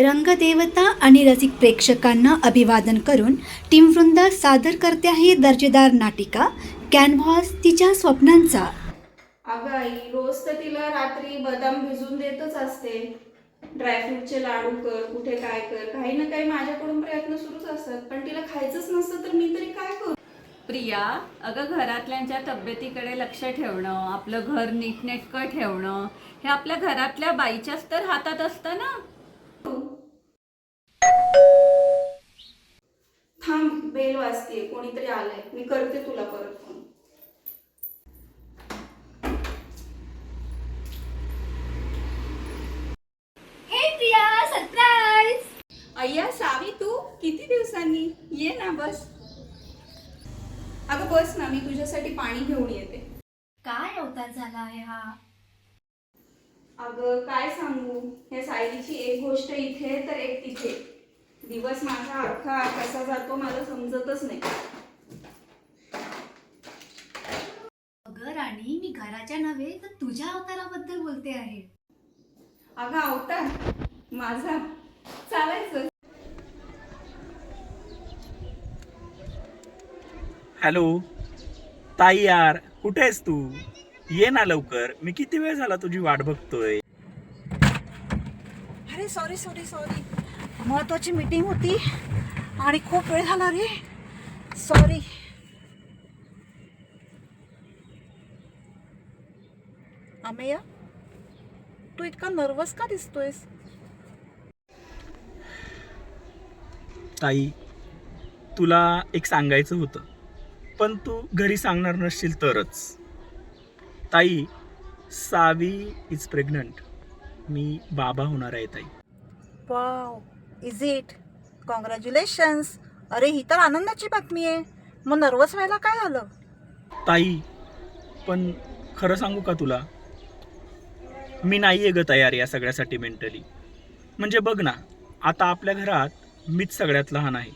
रंगदेवता आणि रसिक प्रेक्षकांना अभिवादन करून टीम वृंद सादर करते आहे दर्जेदार नाटिका कॅनव्हास तिच्या स्वप्नांचा. अगं आई रोज तर तिला रात्री बदाम भिजून देतच असते. ड्रायफ्रूटचे लाडू कर कुठे काय कर काही ना काही माझ्याकडून प्रयत्न सुरूच असतात. पण तिला खायचंच नसतं तर मी तरी काय करू? प्रिया अगं घरातल्यांच्या तब्येतीकडे लक्ष ठेवणं आपलं घर नीटनेटकं ठेवणं हे आपल्या घरातल्या बाईच्याच तर हातात असतं ना? थांब बेल वाजते कोणीतरी आलंय. मी करते तुला परत फोन हे अय्या सावी तू? किती दिवसांनी? ये ना बस. अगं बस ना मी तुझ्यासाठी पाणी घेऊन येते. काय अवतार झाला आहे हा? अगं काय सांगू? या सायलीची एक गोष्ट इथे तर एक तिथे. दिवस माझा अख्खा कसा जातो मला समजतच नाही. अगं राणी मी घराच्या नव्हे तर तुझ्या अवताराबद्दल बोलते आहे. अगं अवतार. माझा. चालायचं. हॅलो. ताई यार कुठे आहेस तू? ये ना लवकर. मी किती वेळ झाला तुझी वाट बघतोय? अरे सॉरी सॉरी सॉरी महत्वाची मीटिंग होती आणि खूप वेळ झाला रे. सॉरी अमेय तू इतका नर्वस का दिसतोयस? ताई तुला एक सांगायचं होतं. पण तू घरी सांगणार नसशील तरच. ताई सावी इज प्रेग्नंट मी बाबा होणार आहे ताई. वाव इज इट कॉंग्रॅच्युलेशन्स अरे ही तर आनंदाची बातमी आहे. मग नर्वस व्हायला काय झालं? ताई पण खरं सांगू का तुला? मी नाही आहे ग तयार या सगळ्यासाठी मेंटली म्हणजे बघ ना आता आपल्या घरात मीच सगळ्यात लहान आहे.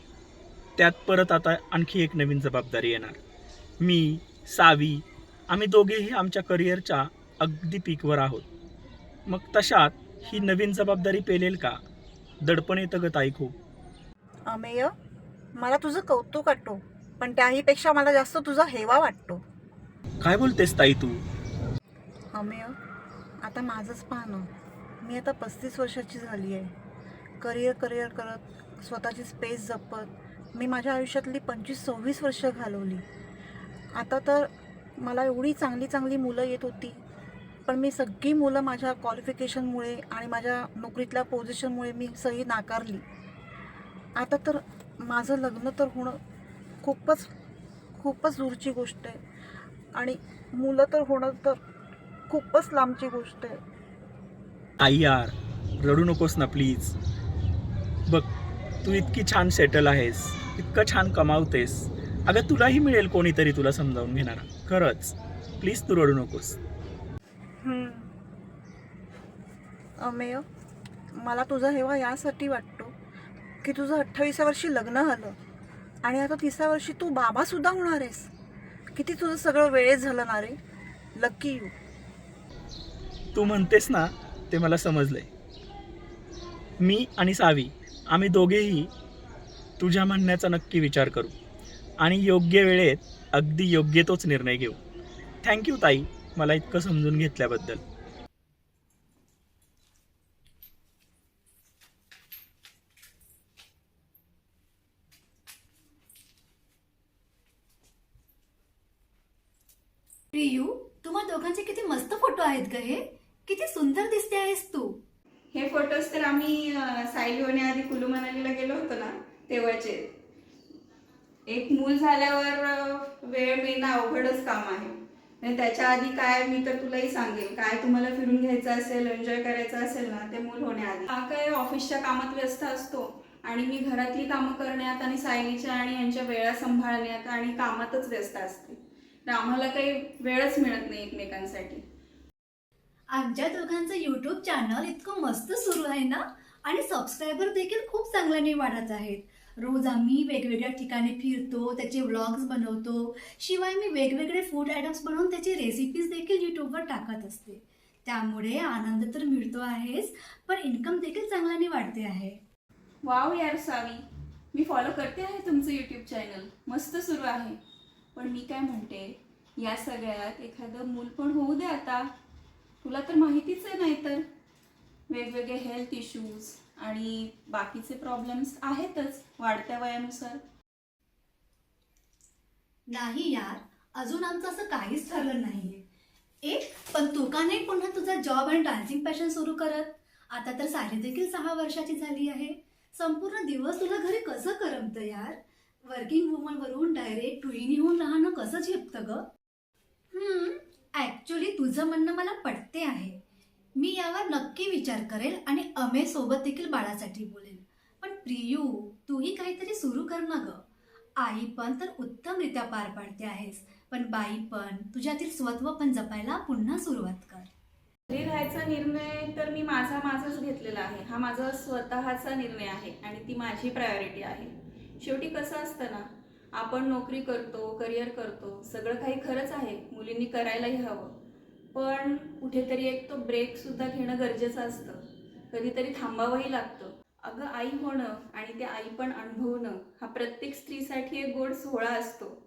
त्यात परत आता आणखी एक नवीन जबाबदारी येणार. मी सावी आम्ही दोघेही आमच्या करिअरच्या अगदी पीकवर आहोत. मग तशात ही नवीन जबाबदारी पेलेल का? दडपण येतं ग ताई खूप. अमेय मला तुझं कौतुक वाटतो पण त्याहीपेक्षा मला जास्त तुझा हेवा वाटतो. काय बोलतेस ताई तू? अमेय आता माझंच पाहणं. मी आता पस्तीस वर्षाची झाली आहे. करिअर करिअर करत स्वतःची स्पेस जपत मी माझ्या आयुष्यातली पंचवीस सव्वीस वर्ष घालवली. आता तर मला एवढी चांगली चांगली मुलं येत होती. पण मी सगळी मुलं माझ्या क्वालिफिकेशनमुळे आणि माझ्या नोकरीतल्या पोझिशनमुळे मी सही नाकारली. आता तर माझं लग्न तर होणं खूपच खूपच दूरची गोष्ट आहे. आणि मुलं तर होणं तर खूपच लांबची गोष्ट आहे. आई यार रडू नकोस ना प्लीज बघ तू इतकी छान सेटल आहेस इतकं छान कमावतेस. अगं तुलाही मिळेल कोणीतरी तुला समजावून घेणारा. खरंच. प्लीज तू रडू नकोस. अमेय मला तुझा हेवा यासाठी वाटतो की तुझं अठ्ठावीसा वर्षी लग्न झालं आणि आता तिसऱ्या वर्षी तू बाबासुद्धा होणार आहेस. किती तुझं सगळं वेळेत झालं ना रे. लकी यू तू म्हणतेस ना ते मला समजलंय. मी आणि सावी आम्ही दोघेही तुझ्या म्हणण्याचा नक्की विचार करू. आणि योग्य वेळेत अगदी योग्य तोच निर्णय घेऊ. थँक्यू ताई. मला इतकं समजून घेतल्याबद्दल. प्रियू तुम्हा दोघांचे किती मस्त फोटो आहेत ग हे. किती सुंदर दिसते आहेस तू. हे फोटोज तर आम्ही सायली होण्याआधी कुलू मनालीला गेलो होतो ना तेव्हाचे. एक मूल झाल्यावर वेळ मिळणं अवघडच काम आहे. आणि त्याच्या आधी काय मी तर तुलाही सांगेल काय तुम्हाला फिरून घ्यायचं असेल एन्जॉय करायचं असेल ना ते मूल होण्याआधी. हा काय ऑफिसच्या कामात व्यस्त असतो आणि मी घरातली कामं करण्यात आणि सायलीच्या आणि यांच्या वेळा सांभाळण्यात आणि कामातच व्यस्त असते. तर आम्हाला काही वेळच मिळत नाही एकमेकांसाठी. आमच्या दोघांचं युट्यूब चॅनल इतकं मस्त सुरू आहे ना? आणि सबस्क्रायबर देखील खूप चांगल्याने वाढत आहेत. रोज आम्ही वेगवेगळ्या ठिकाणी फिरतो त्याचे व्लॉग्स बनवतो. शिवाय मी वेगवेगळे फूड आयटम्स बनवून त्याची रेसिपीज देखील यूट्यूबवर टाकत असते. त्यामुळे आनंद तर मिळतो आहेच पण इन्कम देखील चांगल्याने वाढते आहे. वाव यार सावी. मी फॉलो करते आहे तुमचं यूट्यूब चॅनल मस्त सुरू आहे. पण मी काय म्हणते या सगळ्यात एखादं मूल पण होऊ दे आता. तुला तर माहितीच आहे नाही तर वेगवेगळे हेल्थ इश्यूज आणि बाकीचे प्रॉब्लेम्स आहेतच वाढत्या वयानुसार. नाही यार अजून आमचं असं काहीच ठरलं नाहीये. एक पण तू का नाही पुन्हा तुझा जॉब आणि डान्सिंग पॅशन सुरू करत. आता तर साली देखील सहा वर्षाची झाली आहे. संपूर्ण दिवस तुला घरी कसं करमतं यार? वर्किंग वुमन वरून डायरेक्ट गृहिणी होऊन राहणं कसं झेपतं ग? ॲक्च्युली तुझं म्हणणं मला पटते आहे. मी यावर नक्की विचार करेल आणि अमे सोबत देखील बाळासाठी बोलेल. पण प्रियू तूही काहीतरी सुरू कर ना ग. आई पण तर उत्तमरित्या पार पाडते आहेस पण बाई पण तुझ्यातील स्वत्व पण जपायला पुन्हा सुरुवात कर. घरी राहायचा निर्णय तर मी माझा माझाच घेतलेला आहे. हा माझा स्वतःचा निर्णय आहे आणि ती माझी प्रायोरिटी आहे. शेवटी कसं असतं ना आपण नोकरी करतो करिअर करतो सगळं काही खरंच आहे. मुलींनी करायलाही हवं. पण कुठेतरी एक तो ब्रेक सुद्धा घेणं गरजेचं असतं. कधीतरी थांबावंही लागतं. अगं आई होणं आणि ते आई पण अनुभवणं हा प्रत्येक स्त्रीसाठी एक गोड सोहळा असतो.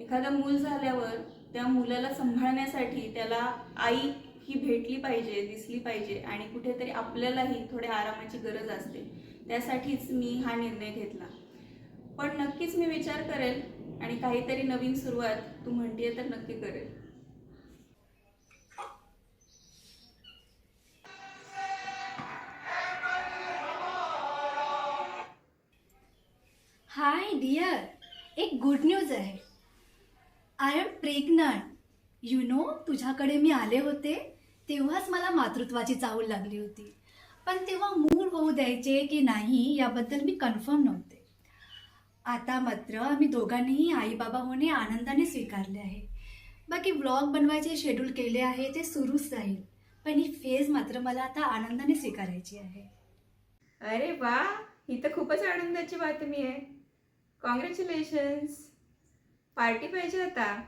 एखादं मूल झाल्यावर त्या मुलाला सांभाळण्यासाठी त्याला आई ही भेटली पाहिजे दिसली पाहिजे आणि कुठेतरी आपल्यालाही थोड्या आरामाची गरज असते. त्यासाठीच मी हा निर्णय घेतला. पण नक्कीच मी विचार करेल आणि काहीतरी नवीन सुरुवात तू म्हणते तर नक्की करेल. हाय डियर एक गुड न्यूज आहे. I am pregnant you know तुझ्याकडे मी आले होते तेव्हाच मला मातृत्वाची चाहूल लागली होती. पण तेव्हा मूल होऊ द्यायचे की नाही याबद्दल मी कन्फर्म नव्हते. आता मात्र आम्ही दोघांनीही आई बाबा होणे आनंदाने स्वीकारले आहे. बाकी ब्लॉग बनवायचे शेड्यूल केले आहे ते सुरूच राहील. पण ही फेज मात्र मला आता आनंदाने स्वीकारायची आहे. अरे वा ही तर खूपच आनंदाची बातमी आहे. कॉंग्रॅच्युलेशन्स पार्टी पाहिजे आता.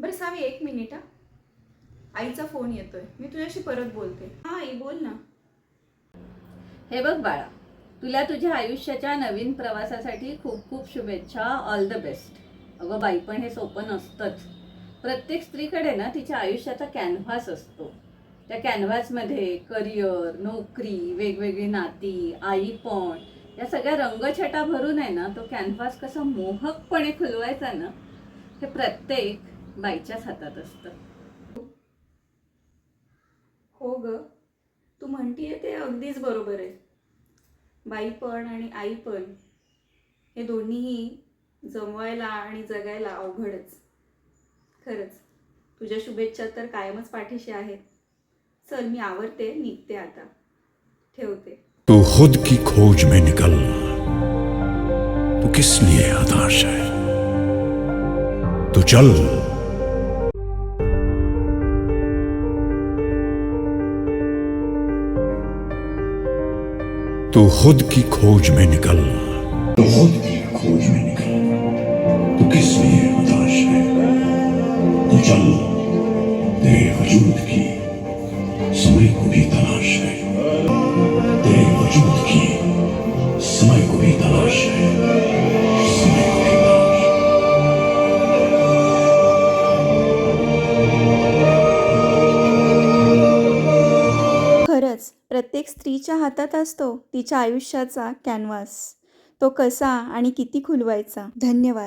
बरं सावी एक मिनिट हा. आईचा फोन येतोय. मी तुझ्याशी परत बोलते. हा आई बोल ना. हे बघ बाळा तुला तुझ्या आयुष्याच्या नवीन प्रवासासाठी खूप खूप शुभेच्छा. ऑल द बेस्ट अगं बाई पण हे सोपं नसतंच. प्रत्येक स्त्रीकडे ना तिच्या आयुष्याचा कॅनव्हास असतो. त्या कॅनव्हासमध्ये करिअर नोकरी वेगवेगळी नाती आईपण या सगळ्या रंगछटा भरून आहे ना तो कॅनव्हास कसा मोहकपणे खुलवायचा ना हे प्रत्येक बाईच्याच हातात असतं. हो ग. तू म्हणतीये ते अगदीच बरोबर आहे. बाई पण आणि आई पण हे दोन्हीही जमवायला आणि जगायला अवघडच. खरंच तुझ्या शुभेच्छा तर कायमच पाठीशी आहेत. चल मी आवरते निघते आता. ठेवते. तू खुद की खोज में निकल। तू किस लिए हताश है? तू चल। तू खुद की खोज में निकल। तू खुद की खोज में निकल। तू किस लिए हताश है? तू चल। तेरे वजूद की समय को भी तलाश है। स्त्रीच्या हातात असतो तिच्या आयुष्याचा कॅनव्हास. तो कसा आणि किती खुलवायचा? धन्यवाद.